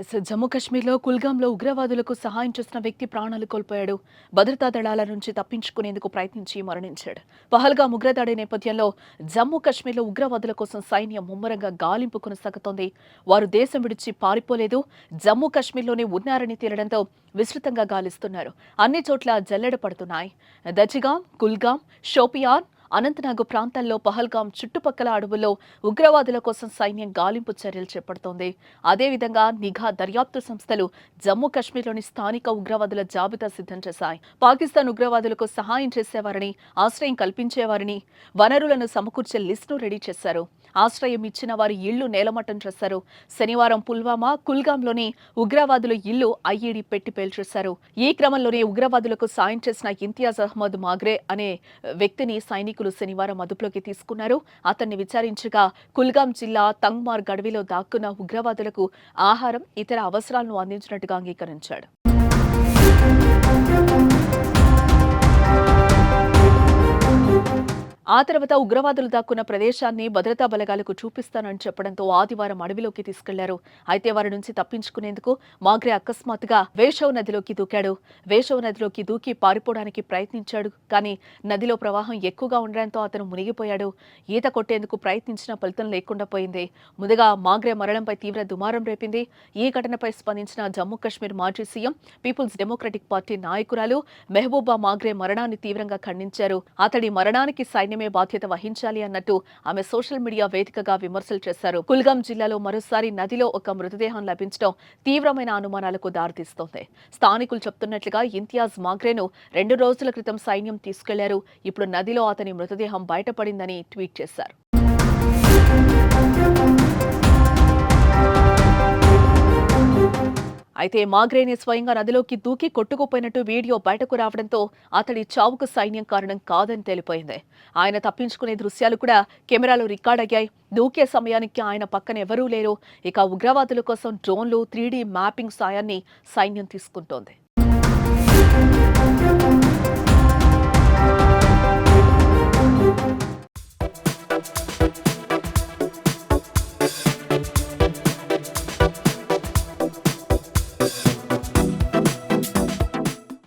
Yes, Jammu కాశ్మీర్లో కుల్గాంలో ఉగ్రవాదులకు సహాయం చేసిన వ్యక్తి ప్రాణాలు కోల్పోయాడు. భద్రతా దళాల నుంచి తప్పించుకునేందుకు ప్రయత్నించి మరణించాడు. పహల్గా ఉగ్రదాడి నేపథ్యంలో జమ్మూ కాశ్మీర్లో ఉగ్రవాదుల కోసం సైన్యం ముమ్మరంగా గాలింపు కొనసాగుతోంది. వారు దేశం విడిచి పారిపోలేదు. జమ్మూ కాశ్మీర్లోనే ఉన్నారని తేలడంతో విస్తృతంగా గాలిస్తున్నారు. అన్ని చోట్ల జల్లెడ పడుతున్నాయి. దజిగాం కుల్గాం షోపియాన్ అనంతనాగ్ ప్రాంతాల్లో పహల్గాం చుట్టుపక్కల అడవుల్లో ఉగ్రవాదుల కోసం సైన్యం గాలింపు చర్యలు చేపడుతోంది. అదేవిధంగా నిఘా దర్యాప్తు సంస్థలు జమ్మూ కాశ్మీర్లోని స్థానిక ఉగ్రవాదుల జాబితా సిద్ధం చేశాయి. పాకిస్తాన్ ఉగ్రవాదులకు సహాయం చేసేవారని ఆశ్రయం కల్పించేవారని వనరులను సమకూర్చే లిస్టును రెడీ చేశారు. ఆశ్రయం ఇచ్చిన వారి ఇళ్ళు నేలమట్టం చేశారు. శనివారం పుల్వామా కుల్గాంలోని ఉగ్రవాదుల ఇల్లు ఐఈడీ పెట్టి పేల్చేశారు. ఈ క్రమంలోనే ఉగ్రవాదులకు సాయం చేసిన ఇంతియాజ్ అహ్మద్ మాగ్రే అనే వ్యక్తిని సైనిక సైనికులు శనివారం అదుపులోకి తీసుకున్నారు. అతన్ని విచారించగా కుల్గాం జిల్లా తంగ్మార్ గడవిలో దాక్కున్న ఉగ్రవాదులకు ఆహారం ఇతర అవసరాలను అందించినట్టుగా అంగీకరించాడు. ఆ తర్వాత ఉగ్రవాదులు దాక్కున్న ప్రదేశాన్ని భద్రతా బలగాలకు చూపిస్తానని చెప్పడంతో ఆదివారం అడవిలోకి తీసుకెళ్ళారు. అయితే వారి నుంచి తప్పించుకునేందుకు మాగ్రే అకస్మాత్తుగా వేషవ్ నదిలోకి దూకాడు. వేషవ్ నదిలోకి దూకి పారిపోవడానికి ప్రయత్నించాడు. కానీ నదిలో ప్రవాహం ఎక్కువగా ఉండడంతో అతను మునిగిపోయాడు. ఈత కొట్టేందుకు ప్రయత్నించిన ఫలితం లేకుండా పోయింది. ముందుగా మాగ్రే మరణంపై తీవ్ర దుమారం రేపింది. ఈ ఘటనపై స్పందించిన జమ్మూ కాశ్మీర్ మాజీ సీఎం పీపుల్స్ డెమోక్రటిక్ పార్టీ నాయకురాలు మెహబూబా మాగ్రే మరణాన్ని తీవ్రంగా ఖండించారు. అతడి మరణానికి సైన్యం సైన్యమే బాధ్యత వహించాలి అన్నట్టు ఆమె సోషల్ మీడియా వేదికగా విమర్శలు చేశారు. కుల్గాం జిల్లాలో మరోసారి నదిలో ఒక మృతదేహం లభించడం తీవ్రమైన అనుమానాలకు దారితీస్తోంది. స్థానికులు చెప్తున్నట్లుగా ఇంతియాజ్ మాగ్రేను రెండు రోజుల క్రితం సైన్యం తీసుకెళ్ళారు. ఇప్పుడు నదిలో అతని మృతదేహం బయటపడిందని ట్వీట్ చేశారు. అయితే మాగ్రేని స్వయంగా నదిలోకి దూకి కొట్టుకుపోయినట్టు వీడియో బయటకు రావడంతో అతడి చావుకు సైన్యం కారణం కాదని తెలిపోయింది. ఆయన తప్పించుకునే దృశ్యాలు కూడా కెమెరాలో రికార్డ్ అయ్యాయి. దూకే సమయానికి ఆయన పక్కన ఎవరూ లేరు. ఇక ఉగ్రవాదుల కోసం డ్రోన్లు త్రీడీ మ్యాపింగ్ సాయాన్ని సైన్యం తీసుకుంటోంది.